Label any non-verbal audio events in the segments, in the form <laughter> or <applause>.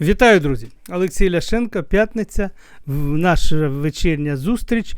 Вітаю, друзі! Олексій Ляшенко, п'ятниця, наша вечірня зустріч.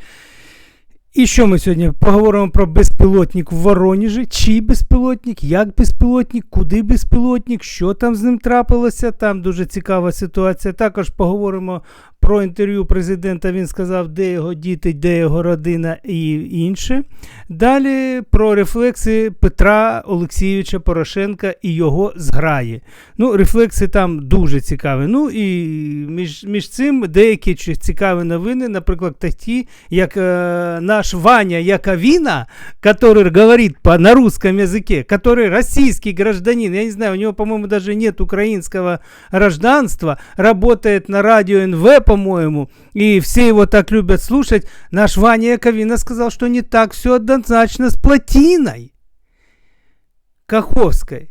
І що ми сьогодні поговоримо про безпілотник в Воронежі? Чий безпілотник, як безпілотник, куди безпілотник, що там з ним трапилося. Там дуже цікава ситуація. Також поговоримо про інтерв'ю президента. Він сказав, де його діти, де його родина і інше. Далі про рефлекси Петра Олексійовича Порошенка і його зграї. Ну, рефлекси там дуже цікаві. Ну і між, між цим деякі чи- цікаві новини, наприклад, такі, як е, наш Ваня Яковина, который говорит по, на русском языке, который российский гражданин, я не знаю, у него, по-моему, даже нет украинского гражданства, работает на радио НВ, по-моему, и все его так любят слушать. Наш Ваня Яковина сказал, что не так все однозначно с плотиной Каховской.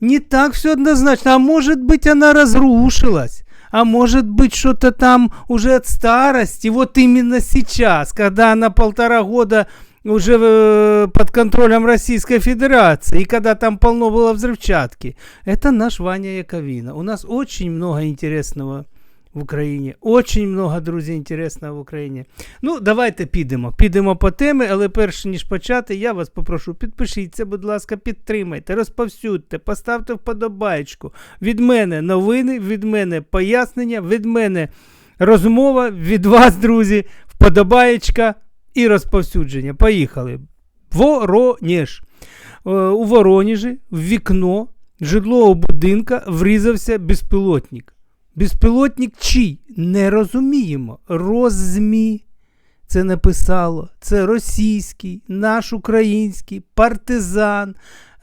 Не так все однозначно. А может быть, она разрушилась. А может быть, что-то там уже от старости. Вот именно сейчас, когда она полтора года уже э, под контролем Российской Федерации, и когда там полно было взрывчатки. Это наш Ваня Яковина. У нас очень много интересного в Україні. Очень много, друзі, інтересного в Україні. Ну, давайте підемо. Підемо по темі, але перш ніж почати, я вас попрошу, підпишіться, будь ласка, підтримайте, розповсюдьте, поставте вподобайку. Від мене новини, від мене пояснення, від мене розмова, від вас, друзі, вподобаєчка і розповсюдження. Поїхали. Воронеж. Е, У Воронежі в вікно житлового будинка врізався безпілотник. Безпілотник чий? Не розуміємо. Роззмі. Це написало. Це російський, наш український, партизан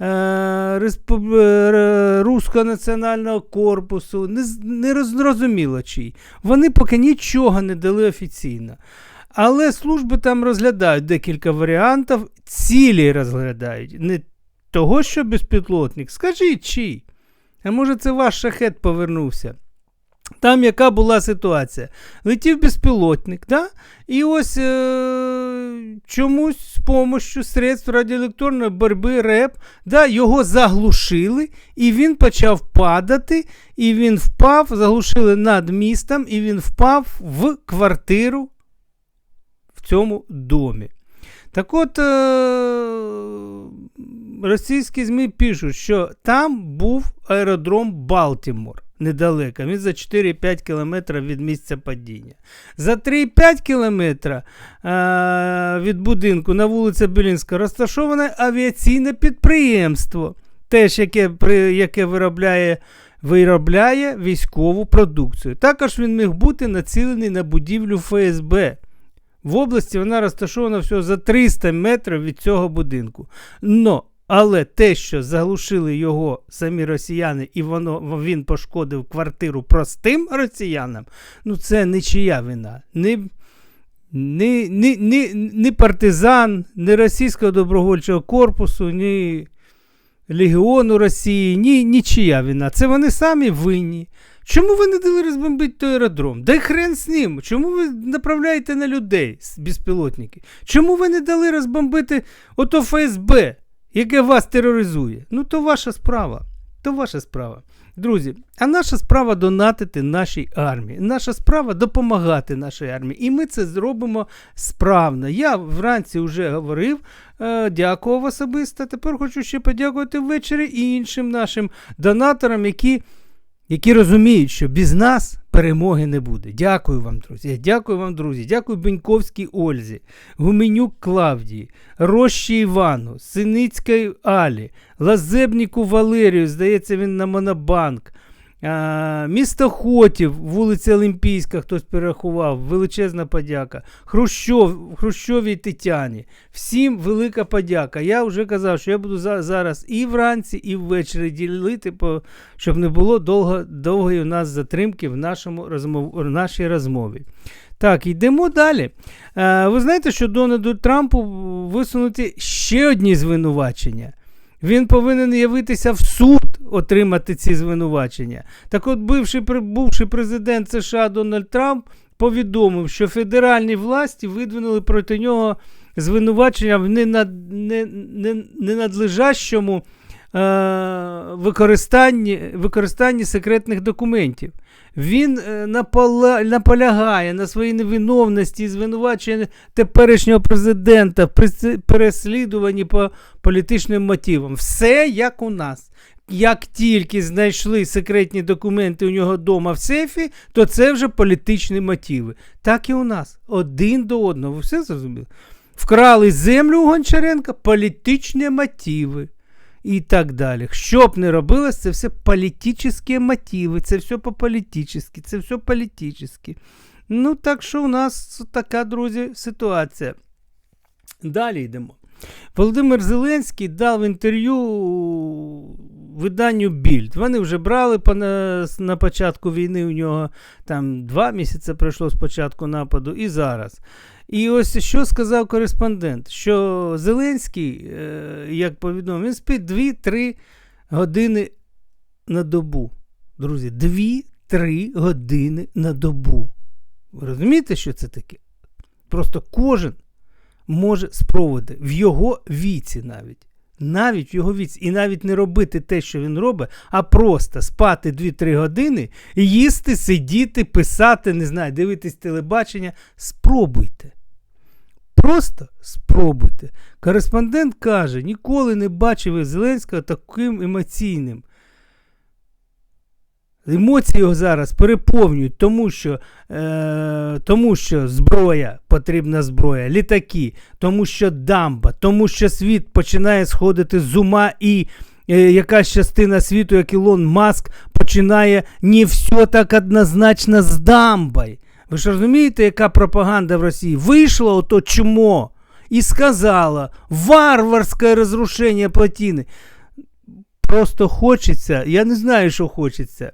е, респуб... е, Руського національного корпусу. Не, не роз- зрозуміло чий. Вони поки нічого не дали офіційно. Але служби там розглядають декілька варіантів, цілі розглядають. Не того, що безпілотник. Скажіть чий. А може це ваш шахет повернувся? Там яка була ситуація? Летів безпілотник, да? і ось е- чомусь з допомогою средств радіоелектронної боротьби РЕП да, його заглушили, і він почав падати, і він впав, заглушили над містом, і він впав в квартиру в цьому домі. Так от, е- російські ЗМІ пишуть, що там був аеродром Балтімор недалеко. Він за 4-5 кілометрів від місця падіння. За 3,5 кілометра е- від будинку на вулиці Белінська розташоване авіаційне підприємство, теж яке, яке виробляє. Виробляє військову продукцію. Також він міг бути націлений на будівлю ФСБ. В області вона розташована всього за 300 метрів від цього будинку. Но, але те, що заглушили його самі росіяни, і воно, він пошкодив квартиру простим росіянам, ну це не чия вина. Ні, ні, ні, ні, ні партизан, ні російського добровольчого корпусу, ні Легіону Росії, ні, нічия вина. Це вони самі винні. Чому ви не дали розбомбити той аеродром? Дай хрен з ним. Чому ви направляєте на людей безпілотники? Чому ви не дали розбомбити ото ФСБ, яке вас тероризує? Ну, то ваша справа. То ваша справа. Друзі, а наша справа донатити нашій армії. Наша справа допомагати нашій армії. І ми це зробимо справно. Я вранці вже говорив, е, дякував особисто. Тепер хочу ще подякувати ввечері і іншим нашим донаторам, які які розуміють, що без нас перемоги не буде. Дякую вам, друзі. Дякую вам, друзі. Дякую Беньковській Ользі, Гуменюк Клавдії, Рощі Івану, Синицькій Алі, Лазебніку Валерію, здається, він на Монобанк. А, місто Хотів, вулиця Олімпійська, хтось перерахував, величезна подяка. Хрущов, Хрущовій Тетяні. Всім велика подяка. Я вже казав, що я буду за, зараз і вранці, і ввечері ділити, по, щоб не було довго, довгої у нас затримки в, нашому розмов, в нашій розмові. Так, йдемо далі. Ви знаєте, що Дональду Трампу висунуті ще одні звинувачення. Він повинен явитися в суд, отримати ці звинувачення. Так от, бивший, бувший президент США Дональд Трамп повідомив, що федеральні власті видвинули проти нього звинувачення в ненад, не, не, ненадлежащому використанні, використанні секретних документів. Він е, наполягає на своїй невиновності і звинувачує теперішнього президента в переслідуванні по політичним мотивам. Все як у нас. Як тільки знайшли секретні документи у нього вдома в сейфі, то це вже політичні мотиви. Так і у нас. Один до одного. Ви все зрозуміли? Вкрали землю у Гончаренка, політичні мотиви і так далі. Що б не робилось, це все політичні мотиви, це все по-політичні, це все політичні. Ну, так що у нас така, друзі, ситуація. Далі йдемо. Володимир Зеленський дав інтерв'ю виданню Більд. Вони вже брали на, на початку війни у нього там два місяці пройшло з початку нападу і зараз. І ось що сказав кореспондент, що Зеленський, е, як повідомив, він спить 2-3 години на добу. Друзі, 2-3 години на добу. Ви розумієте, що це таке? Просто кожен може спробувати в його віці навіть. Навіть в його віці. І навіть не робити те, що він робить, а просто спати 2-3 години, їсти, сидіти, писати, не знаю, дивитись телебачення. Спробуйте. Просто спробуйте. Кореспондент каже, ніколи не бачив Зеленського таким емоційним. Емоції його зараз переповнюють, тому що е, тому що зброя, потрібна зброя, літаки, тому що дамба, тому що світ починає сходити з ума і е, якась частина світу, як Ілон Маск, починає не все так однозначно з дамбою. Ви ж розумієте, яка пропаганда в Росії? Вийшло ото чмо і сказала варварське розрушення плотини. Просто хочеться, я не знаю, що хочеться.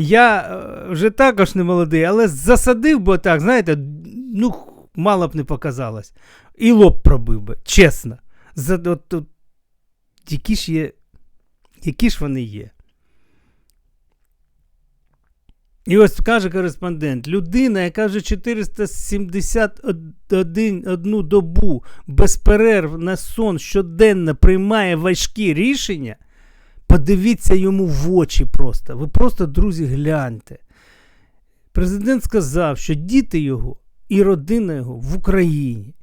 Я е, вже також не молодий, але засадив би так, знаєте, ну, мало б не показалось. І лоб пробив би, чесно. За, от, от, Які ж є, які ж вони є? І ось каже кореспондент: людина, яка вже 471 добу без перерв на сон щоденно приймає важкі рішення. Подивіться йому в очі просто. Ви просто, друзі, гляньте. Президент сказав, що діти його і родина його в Україні.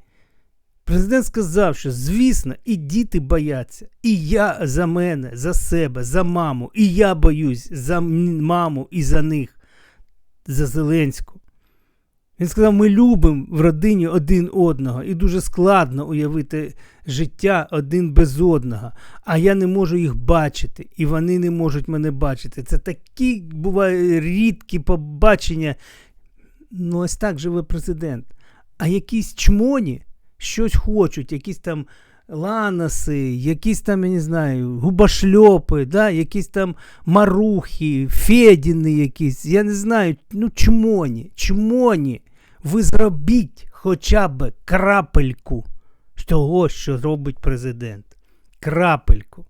Президент сказав, що, звісно, і діти бояться. І я за мене, за себе, за маму. І я боюсь за маму і за них за Зеленську. Він сказав: ми любимо в родині один одного, і дуже складно уявити життя один без одного. А я не можу їх бачити, і вони не можуть мене бачити. Це такі бувають рідкі побачення. Ну, ось так живе президент. А якісь чмоні щось хочуть, якісь там ланоси, якісь там, я не знаю, губошльопи, да, якісь там марухи, федіни якісь, я не знаю, ну чмоні, чмоні. Ви зробіть хоча б крапельку того, що робить президент. Крапельку.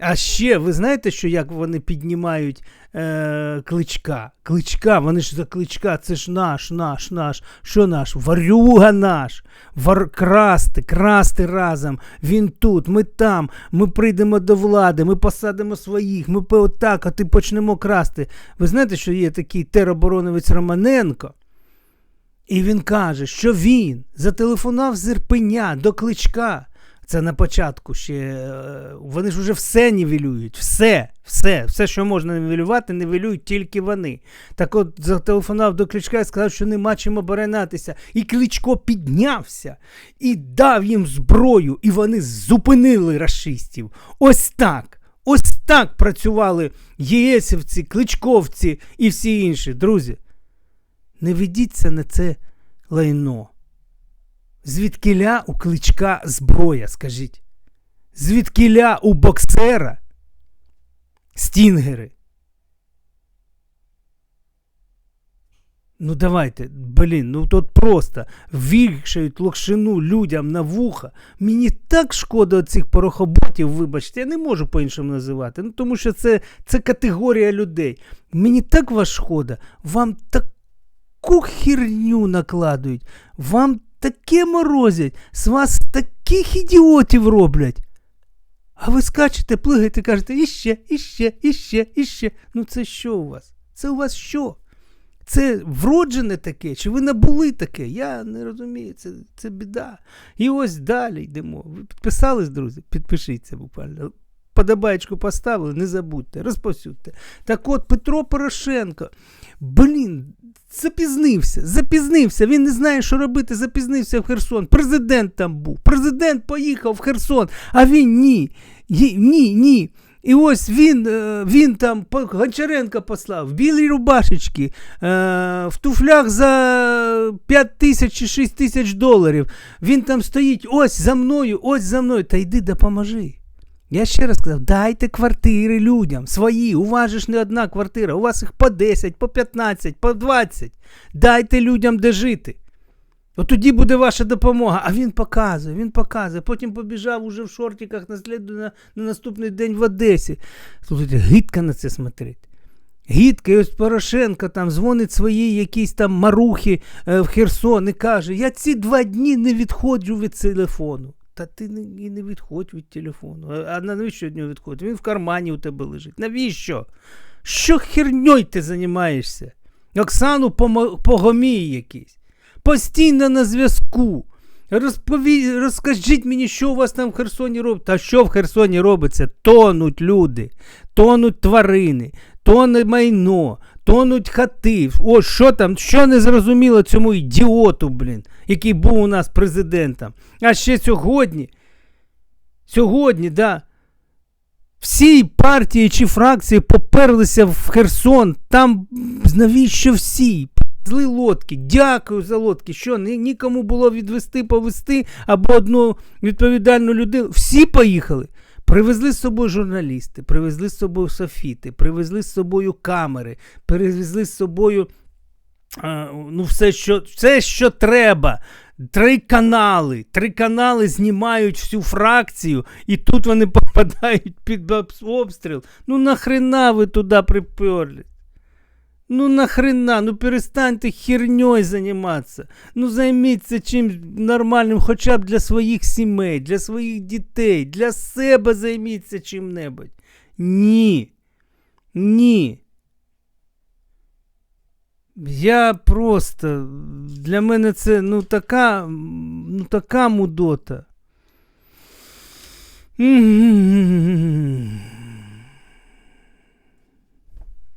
А ще, ви знаєте, що як вони піднімають е, кличка? Кличка, вони ж за кличка, це ж наш, наш, наш. Що наш? Варюга наш. Вар... Красти, красти разом. Він тут, ми там, ми прийдемо до влади, ми посадимо своїх, ми отак, а ти почнемо красти. Ви знаєте, що є такий тероборонець Романенко? І він каже, що він зателефонував з Ірпеня до кличка. Це на початку ще. Е, вони ж вже все нівелюють. Все, все, все, що можна нівелювати, нівелюють тільки вони. Так от зателефонував до Кличка і сказав, що нема чим оборонатися. І Кличко піднявся і дав їм зброю, і вони зупинили расистів. Ось так. Ось так працювали єсівці, кличковці і всі інші. Друзі. Не ведіться на це лайно. Звідкиля у кличка зброя, скажіть? Звідкиля у боксера стінгери? Ну давайте, блін, ну тут просто вішають локшину людям на вуха. Мені так шкода цих порохоботів, вибачте, я не можу по-іншому називати. Ну тому що це це категорія людей. Мені так вас шкода, вам таку херню накладують, вам таке морозять, з вас таких ідіотів роблять. А ви скачете, плигаєте, кажете, іще, іще, іще, іще. Ну це що у вас? Це у вас що? Це вроджене таке, чи ви набули таке? Я не розумію, це, це біда. І ось далі йдемо. Ви підписались, друзі? Підпишіться буквально. Подобаєчку поставили, не забудьте, розповсюдьте. Так от Петро Порошенко, блін, запізнився, запізнився. Він не знає, що робити, запізнився в Херсон. Президент там був. Президент поїхав в Херсон, а він ні. Ні, ні. І ось він, е, він там Гончаренка послав в білій рубашечці, е, в туфлях за 5 тисяч чи 6 тисяч доларів. Він там стоїть, ось за мною, ось за мною. Та йди допоможи. Я ще раз сказав, дайте квартири людям свої. У вас же ж не одна квартира, у вас їх по 10, по 15, по 20. Дайте людям де жити. От тоді буде ваша допомога. А він показує, він показує. Потім побіжав уже в шортиках на, на, на наступний день в Одесі. Слухайте, гидко на це смотреть. Гідка, і ось Порошенко там дзвонить своїй якійсь там марухи е, в Херсон і каже: Я ці два дні не відходжу від телефону. Та ти і не відходь від телефону. А, а навіщо від нього відходити? Він в кармані у тебе лежить. Навіщо? Що херньою ти займаєшся? Оксану Погомій якийсь. Постійно на зв'язку. Розпові... Розкажіть мені, що у вас там в Херсоні робиться. Та що в Херсоні робиться? Тонуть люди, тонуть тварини, тоне майно, тонуть хати. О, що там, що не зрозуміло цьому ідіоту, блін, який був у нас президентом. А ще сьогодні, сьогодні, да, всі партії чи фракції поперлися в Херсон. Там навіщо всі? Зли лодки, дякую за лодки. Що ні, нікому було відвести, повести або одну відповідальну людину. Всі поїхали. Привезли з собою журналісти, привезли з собою софіти, привезли з собою камери, привезли з собою е, ну, все, що, все, що треба. Три канали. Три канали знімають всю фракцію, і тут вони <laughs> попадають під обстріл. Ну нахрена ви туди приперлись? Ну нахрена, ну перестаньте херньою займатися. Ну займіться чимось нормальним, хоча б для своїх сімей, для своїх дітей, для себе займіться чим-небудь. Ні. Ні. Я просто. Для мене це ну така, ну така мудота.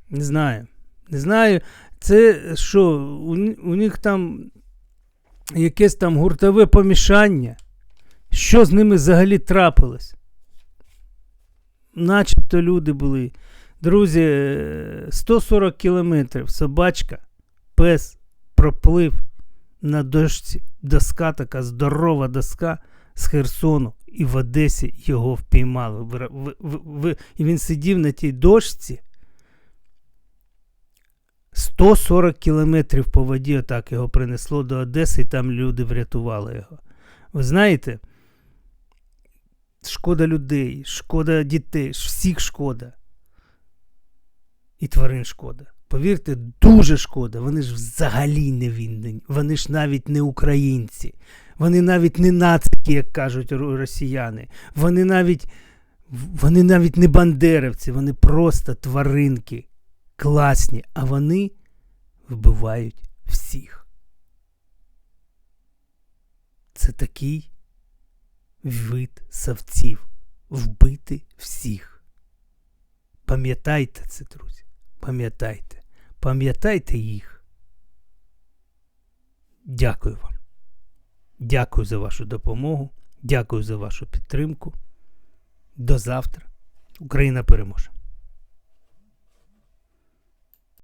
Не знаю. Не знаю, це що, у, у них там якесь там гуртове помішання. Що з ними взагалі трапилось? Начебто люди були. Друзі, е, 140 кілометрів собачка, пес проплив на дошці. Доска така здорова доска з Херсону, і в Одесі його впіймали. І він сидів на тій дошці. 140 кілометрів по воді отак його принесло до Одеси, і там люди врятували його. Ви знаєте, шкода людей, шкода дітей, всіх шкода. І тварин шкода. Повірте, дуже шкода. Вони ж взагалі не винні. Вони ж навіть не українці. Вони навіть не нацики, як кажуть росіяни. Вони навіть, вони навіть не бандерівці, вони просто тваринки класні, а вони вбивають всіх. Це такий вид савців вбити всіх. Пам'ятайте це, друзі. Пам'ятайте. Пам'ятайте їх. Дякую вам. Дякую за вашу допомогу. Дякую за вашу підтримку. До завтра. Україна переможе.